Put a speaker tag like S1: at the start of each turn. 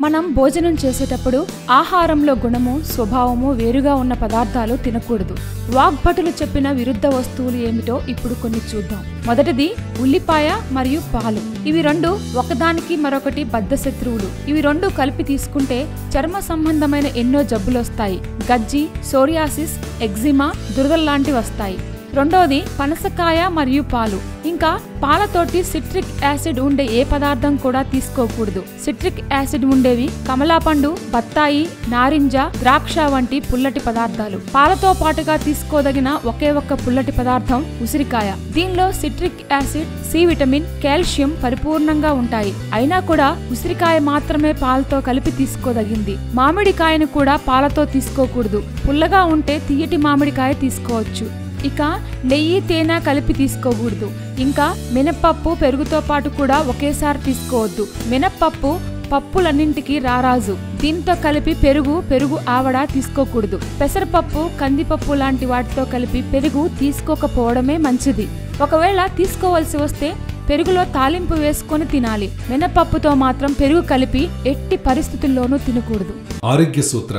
S1: మనం భోజనం చేసేటప్పుడు ఆహారంలో గుణము స్వభావము వేరుగా ఉన్న పదార్థాలు తినకూడదు. వాగ్భటులు చెప్పిన విరుద్ధ వస్తువులు ఏమిటో ఇప్పుడు కొన్ని చూద్దాం. మొదటిది ఉల్లిపాయ మరియు పాలు. ఇవి రెండు ఒకదానికి మరొకటి బద్ధ శత్రువులు. ఇవి రెండు కలిపి తీసుకుంటే చర్మ సంబంధమైన ఎన్నో జబ్బులొస్తాయి. గజ్జి సోరియాసిస్ ఎగ్జిమా దురదల్లాంటివి వస్తాయి. రెండోది పనసకాయ మరియు పాలు. ఇంకా పాలతోటి సిట్రిక్ యాసిడ్ ఉండే ఏ పదార్థం కూడా తీసుకోకూడదు. సిట్రిక్ యాసిడ్ ఉండేవి కమలాపండు బత్తాయి నారింజ ద్రాక్ష వంటి పుల్లటి పదార్థాలు. పాలతో పాటుగా తీసుకోదగిన ఒకే ఒక్క పుల్లటి పదార్థం ఉసిరికాయ. దీనిలో citric acid C vitamin calcium పరిపూర్ణంగా ఉంటాయి. అయినా కూడా ఉసిరికాయ మాత్రమే పాలతో కలిపి తీసుకోదగింది. మామిడికాయను కూడా పాలతో తీసుకోకూడదు. పుల్లగా ఉంటే తీయటి మామిడికాయ తీసుకోవచ్చు. ఇక నెయ్యి తేనె కలిపి తీసుకోకూడదు. ఇంకా మినప్పప్పు పెరుగుతో పాటు కూడా ఒకేసారి తీసుకోవద్దు. మినప్పప్పు పప్పులన్నింటికి రారాజు. దీంతో కలిపి పెరుగు పెరుగు ఆవడ తీసుకోకూడదు. పెసరపప్పు కందిపప్పు లాంటి వాటితో కలిపి పెరుగు తీసుకోకపోవడమే మంచిది. ఒకవేళ తీసుకోవలసి వస్తే పెరుగులో తాలింపు వేసుకొని తినాలి. మినపప్పుతో మాత్రం పెరుగు కలిపి ఎట్టి పరిస్థితుల్లోనూ తినకూడదు.
S2: ఆరోగ్య సూత్ర.